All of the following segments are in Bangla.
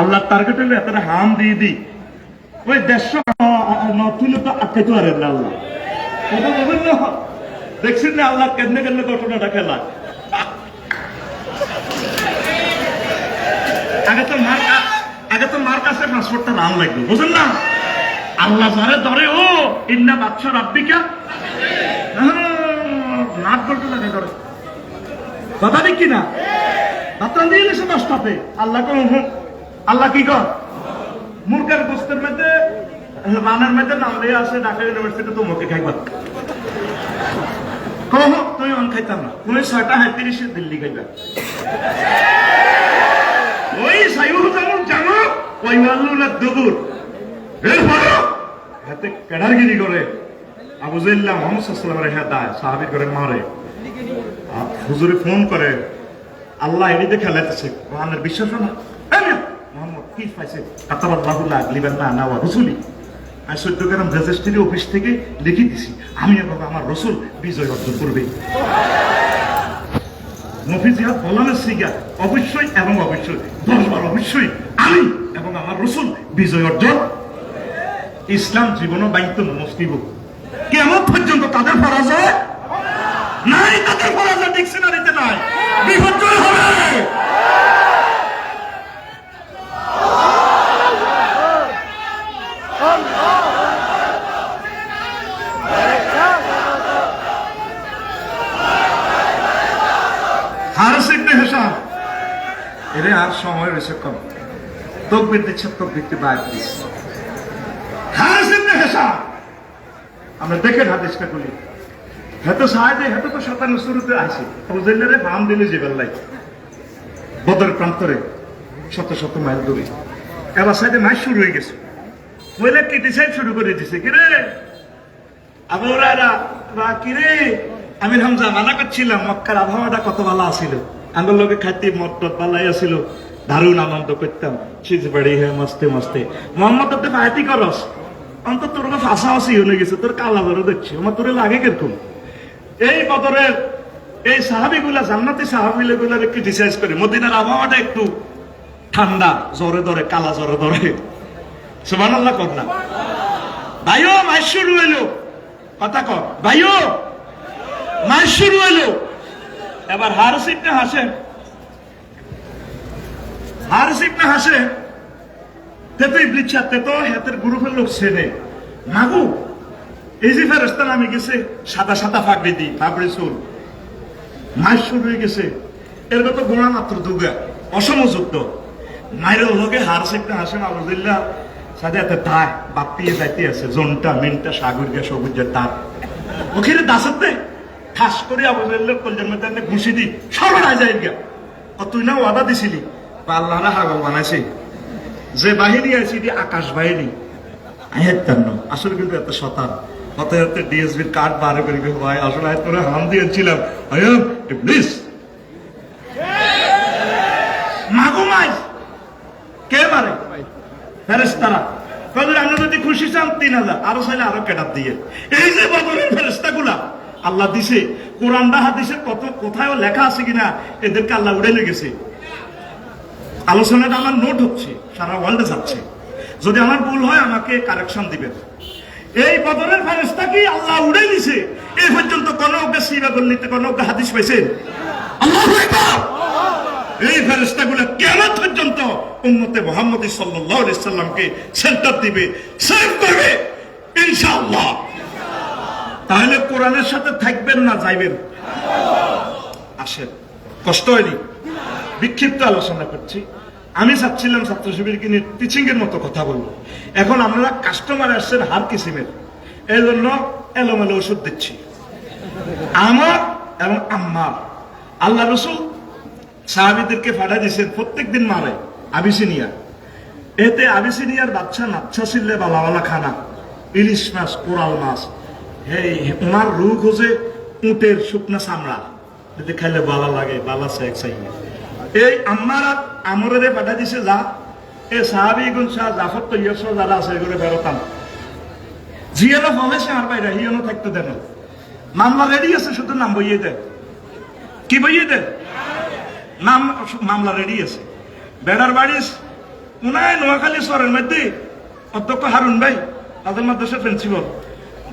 আল্লাহ টার্গেট এত হাম দিয়ে দিই। ওই দেড়শো নতুন তো আটকে তো আরেন না আল্লাহ বিভিন্ন দেখছেন না আল্লাহ কেন্দ্রে কেন্দ্রে ঘটনাটা খেলা। আগে তো মার আগে তো মার কাছে পাসপোর্টটা নাম লাগবে বুঝলেন না? আল্লাহ যারে ধরে, ও, ইন্না বাচ্চা রাব্বিকা। নাট বলতে লাগে ধরে। কথা ঠিক কিনা? বাতরা দিয়ে এসে দশটাতে আল্লাহ কোন আল্লাহ কি কর মুরগের গোস্তের মধ্যে রানের মধ্যে নাম দিয়ে আসে ঢাকা ইউনিভার্সিটি তোমাকে খাইবা কহ, তুমি অন খাইতাম না। তুমি ছয়টা হাইত্রিশে দিল্লি খাইবা। ওই সাইবুল যেমন জানো, ওই এরপর হাতে কেডারগিরি করে। আবু জাইল্লাহ মোহাম্মদ সাল্লামের হ্যাঁ দায় সাহাবির করে মারে। হুজুরে ফোন করে, আল্লাহ এদিকে খেলাতেছে কোরআনের বিশ্বাস না? মোহাম্মদ, কি রসুলি। রেজিস্ট্রি অফিস থেকে লিখে দিছি, আমি আমার রসুল বিজয় অর্জন করবে। নফিজ ইহাদ বলামের সিগা, অবশ্যই এবং অবশ্যই অবশ্যই আমি এবং আমার রসুল বিজয় অর্জন। ইসলাম জীবন বাইত মুসলিম কেমন পর্যন্ত তাদের পরাজয়? নাই, তাদের পরাজয় ডিকশনারিতে নাই। বিপর্যয় হবে হারস ইবনে হিসাম এরে আর তকবির দিচ্ছে তকবির দিতে দিচ্ছে আমরা হাদিসটা হেতো সাহায্যে হেতো তো শতাংশ শুরুতে আসে দিলে যে বেল্লাই বদর প্রান্তরে শত শত মাইল দূরে। এবার সাইডে মাইল শুরু হয়ে গেছে। শুরু করে দিছে কিরে কিরে আমি হামজা, মানা করছিলাম, মক্কার আবহাওয়াটা কত ভালো আছিল। আমার লোকে খাইতে মদ টদ পালাই আছিল দারুণ আনন্দ করতাম। সিজ বাড়ি হ্যাঁ মস্তে মস্তে। মোহাম্মদ তো ফায়াতি করস। অন্তত তোর ফাঁসা ফাঁসি হয়ে গেছে, তোর কালা বড় দেখছি আমার তোর লাগে কীরকম? এই বদরের এই সাহাবিগুলা, জান্নাতি সাহাবিগুলা ক্রিটিসাইজ করে। মদিনার আবহাওয়াটা একটু ঠান্ডা জ্বরে ধরে, কালা জ্বরে ধরে। সুবান আল্লাহ কর না। ভাইও মাস শুরু হইল। কথা কর। ভাইও মাস শুরু হইল। এবার হার সিটটা হাসে হার সিটটা হাসে তে তো ইবলিচ্ছা তে তো হাতের গ্রুপের লোক ছেড়ে মাগু, এই যে ফেরস্তা নামে গেছে, সাদা সাদা ফাঁকড়ি দি ফাঁকড়ি চুল। মাস শুরু হয়ে গেছে। এর তো গোড়া মাত্র দুগা, অসম যুদ্ধ। মায়ের লগে হার সিটটা হাসে আবুদুল্লাহ সাথে এত তাই বাপিয়ে যাইতে আছে, জোনটা, মিনটা, সাগর গে সবুজের তার ওখানে দাসত দে ঠাস করে আবুদুল্লাহ কলজার মধ্যে ঘুষি দি, সর্বনাশ যাই গিয়া। তুই না ওয়াদা দিছিলি? বা আল্লাহরা হাগল বানাইছি। যে বাহিনী আছে এটি আকাশ বাহিনী। কিন্তু হতে আসলে হাম দিয়েছিলাম কে যদি খুশি চান তিন হাজার। আরও চাইলে আরও কেটাপ দিয়ে। এই যে বদলের ফেরেস্তা গুলা আল্লাহ দিছে। কোরআন বা হাদিসের কত কোথাও লেখা আছে কিনা, এদেরকে আল্লাহ উড়ে লেগেছে আলোচনাটা আমার নোট হচ্ছে, সারা ওয়ার্ল্ডে যাচ্ছে। যদি আমার ভুল হয়, আমাকে কারেকশন দিবেন এই বদরের ফেরেস্তা কি আল্লাহ উড়ে দিছে? এই পর্যন্ত কোন ওকে সিরা গল্লিতে কোন হাদিস পাইছেন? এই ফেরেস্তা গুলো কেমন পর্যন্ত উম্মতে মোহাম্মদ সাল্লামকে সেন্টার দিবে সেভ করবে, ইনশাআল্লাহ। তাহলে কোরআনের সাথে থাকবেন না যাইবেন? আসেন, কষ্ট হয়নি? বিক্ষিপ্ত আলোচনা করছি। আমি চাচ্ছিলাম ছাত্র শিবিরকে নিয়ে টিচিং এর মতো কথা বলব। এখন আমরা কাস্টমার আসছেন হার কিসিমের। এই জন্য এলোমেলো ওষুধ দিচ্ছি। আমার এবং আম্মার। আল্লাহ রসুল সাহাবিদেরকে ফাটা দিয়েছেন প্রত্যেক দিন মারে, আবিসিনিয়া। এতে আবিসিনিয়ার বাচ্চা নাচ্ছা ছিললে বালাওয়ালা খানা, ইলিশ মাছ, কোরাল মাছ। এই ওনার রোগ হচ্ছে উটের শুকনা চামড়া। যদি খাইলে বালা লাগে, বালা সেক চাই এই আমার আমরে পাঠা দিছে যা। এ সাহাবি শাহ জাফর তো ইয়স যারা আছে এগুলো বেরোতাম জিয়ানো হমেছে আর বাইরে হিয়ানো থাকতে দেন। মামলা রেডি আছে, শুধু নাম বইয়ে দেন কি বইয়ে দেন নাম, মামলা রেডি আছে। বেড়ার বাড়ি উনায় নোয়াখালী শহরের মধ্যে অধ্যক্ষ হারুন ভাই তাদের মাদ্রাসার প্রিন্সিপাল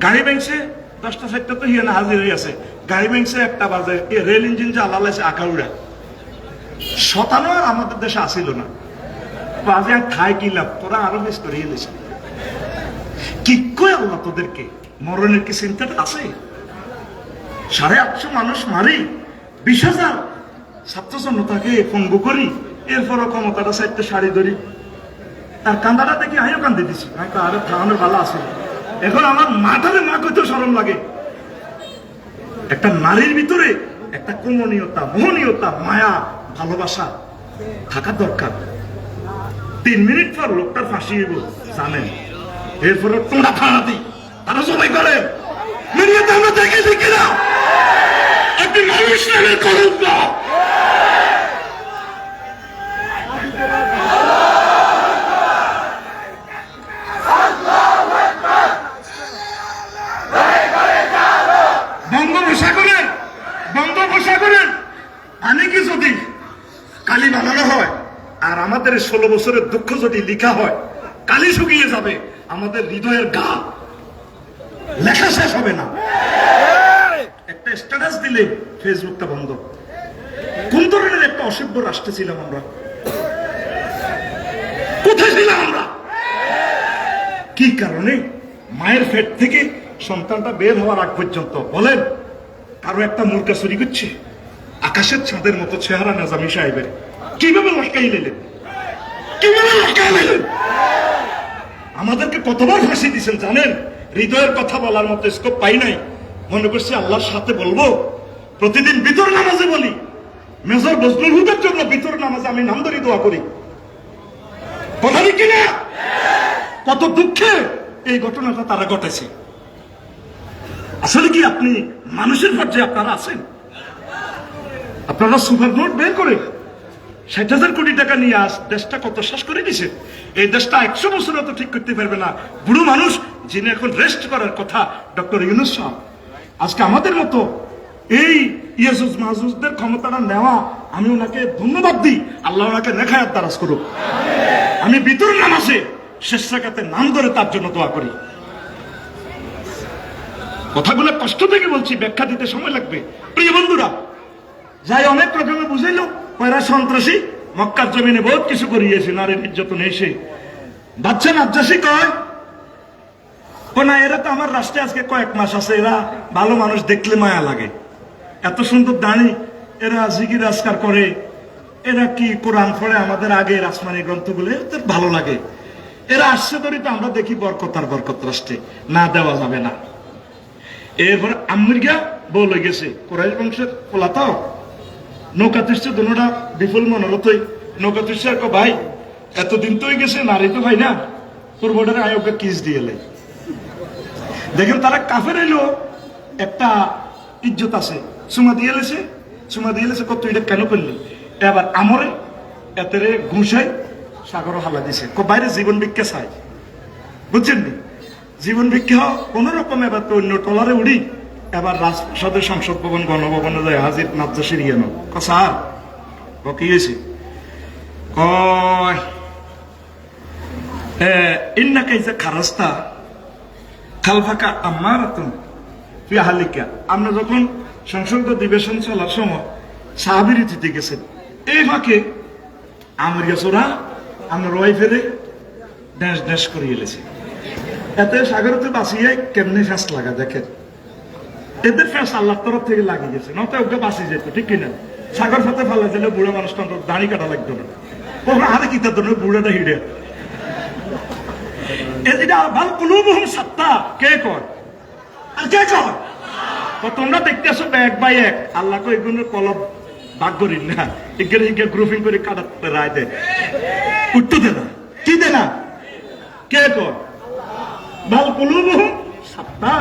গাড়ি ব্যাংসে দশটা চারটা তো হিয়ানা হাজির হয়ে আছে। গাড়ি ব্যাংসে একটা বাজে। রেল ইঞ্জিন যে আলালাইছে আকাউড়া শতানো আর আমাদের দেশে আসিল না। বাজে আর লাভ? তোরা আরও বেশ করিয়ে দিয়েছে কি আল্লাহ তোদেরকে? মরণের কি চিন্তাটা আছে? সাড়ে আটশো মানুষ মারি, বিশ হাজার পঙ্গু করি, এরপরও ক্ষমতাটা সাইডটা শাড়ি ধরি। তার কান্দাটা দেখি আমিও কান্দে দিছি। আরও থামানোর ভালো আছে। এখন আমার মাথারে মা কইতেও সরম লাগে। একটা নারীর ভিতরে একটা কমনীয়তা, মোহনীয়তা, মায়া ভালোবাসা থাকা দরকার। তিন মিনিট পর লোকটার ফাঁসি হইব, জানেন? এরপরে তোমরা থানা দিই, তারা সবাই করে মিডিয়াতে আমরা দেখেছি কিনা? একটি মানুষ নামের কলঙ্ক বঙ্গোপসাগরের বঙ্গোপসাগরের আমি কি যদি কালি বানানো হয় আর ষোলো বছরের দুঃখ যদি লেখা হয়, কালি শুকিয়ে যাবে, আমাদের হৃদয়ের গা লেখা শেষ হবে না। একটা স্ট্যাটাস দিলে ফেসবুকটা বন্ধ। কোন ধরনের একটা অসভ্য রাষ্ট্রে ছিলাম আমরা? কোথায় ছিলাম আমরা? কি কারণে মায়ের পেট থেকে সন্তানটা বের হওয়ার আগ পর্যন্ত, বলেন, কারও একটা মুরগা চুরি করছে? আকাশের ছাদের মতো চেহারা নাজামি সাহেবের। কীভাবে লটকাই নিলেন? আমাদেরকে কতবার ফাঁসি দিয়েছেন জানেন? হৃদয়ের কথা বলার মতো স্কোপ পাই নাই। মনে করছি আল্লাহর সাথে বলব। প্রতিদিন বিতর নামাজে বলি। মেজর বজলুল হুদের জন্য বিতর নামাজে আমি নাম ধরে দোয়া করি। কথা কি না কত দুঃখে এই ঘটনাটা তারা ঘটেছে। আসলে কি আপনি মানুষের পর্যায়ে আপনারা আছেন? আপনারা সুপার নোট বের করে ষাট হাজার কোটি টাকা নিয়ে আস দেশটা কত শ্বাস করে দিছে? এই দেশটা একশো বছর অত ঠিক করতে পারবে না। বুড়ো মানুষ যিনি এখন রেস্ট করার কথা, ডক্টর ইউনুস সাহেব, আজকে আমাদের মতো এই ইয়াজুজ মাহজুজদের ক্ষমতাটা নেওয়া, আমি ওনাকে ধন্যবাদ দিই। আল্লাহ ওনাকে নেখায়াত দারাজ করুক। আমি বিতর নামাজে শেষ রাখাতে নাম ধরে তার জন্য দোয়া করি। কথাগুলো কষ্ট থেকে বলছি, ব্যাখ্যা দিতে সময় লাগবে। প্রিয় বন্ধুরা, যাই অনেক রকমের বুঝাইলো কয়রা সন্ত্রাসী মক্কার জমিনে বহুত কিছু করিয়েছে, নারীর নির্যাতন এসে বাচ্চা নাজ্জাসী কয়? ও না, এরা তো আমার রাষ্ট্রে আজকে কয়েক মাস আছে, এরা ভালো মানুষ দেখলে মায়া লাগে। এত সুন্দর দাঁড়ি, এরা জিগির রাজকার করে, এরা কি কোরআন পড়ে আমাদের আগে আসমানি গ্রন্থগুলো, এদের ভালো লাগে। এরা আসছে ধরে তো আমরা দেখি বরকত আর বরকত রাষ্ট্রে, না দেওয়া যাবে না। এরপরে আমেরিকা বউ লই গেছে, কোরাইশ বংশের পোলা তো নৌকা তুষছে দুটা বিপুল মনোরথই নৌকা তুষছে। আর ভাই, এতদিন তো গেছে, নারী তো ভাই না। তোর বোর্ডারে আয়োগকে কিস দিয়ে লাই। দেখেন তারা কাফের এলো একটা ইজ্জত আছে। চুমা দিয়ে লেছে চুমা দিয়ে লেছে, কত এটা কেন করলি? এবার আমরে এতেরে ঘুষাই সাগর হালা দিছে। কো বাইরে জীবন ভিক্ষা চাই বুঝছেন জীবন ভিক্ষা কোন রকম এবার তো অন্য টলারে উড়ি। এবার রাজপ্রাসাদের সংসদ ভবন, গণভবনে যায় হাজির নাজ্জাসির ইয়ে ক স্যার ক হয়েছে? কয় ইন্না কাইজা খারাস্তা খালফাকা আমার যখন সংসদ অধিবেশন চলার সময় সাহাবির দিতে গেছেন, এই ফাঁকে আমার গেছোরা আমরা রয় ফেলে ড্যাস ড্যাস করে এলেছি এতে সাগরতে বাঁচিয়ে কেমনি ফ্যাস লাগা দেখেন? এদের ফ্যাস আল্লাহর তরফ থেকে লাগিয়ে গেছে নয়তো ওকে বাঁচিয়ে যেত, ঠিক কিনা? সাগর সাথে ফেলা দিলে বুড়ো মানুষটা দাড়ি কাটা লাগতো না। ওরা হাতে কি তার জন্য বুড়োটা হিড়ে ভালো সাত্তা, কে কয়? আর কে তো তোমরা দেখতে আসো এক বাই এক। আল্লাহ কো এগুলোর কলব ভাগ করি না। এগুলো এগুলো গ্রুপিং করে কাটাতে রায় দে। উঠতে দে না। কি দে না? কে কয়? ভালো কুলুবহুম সাত্তা।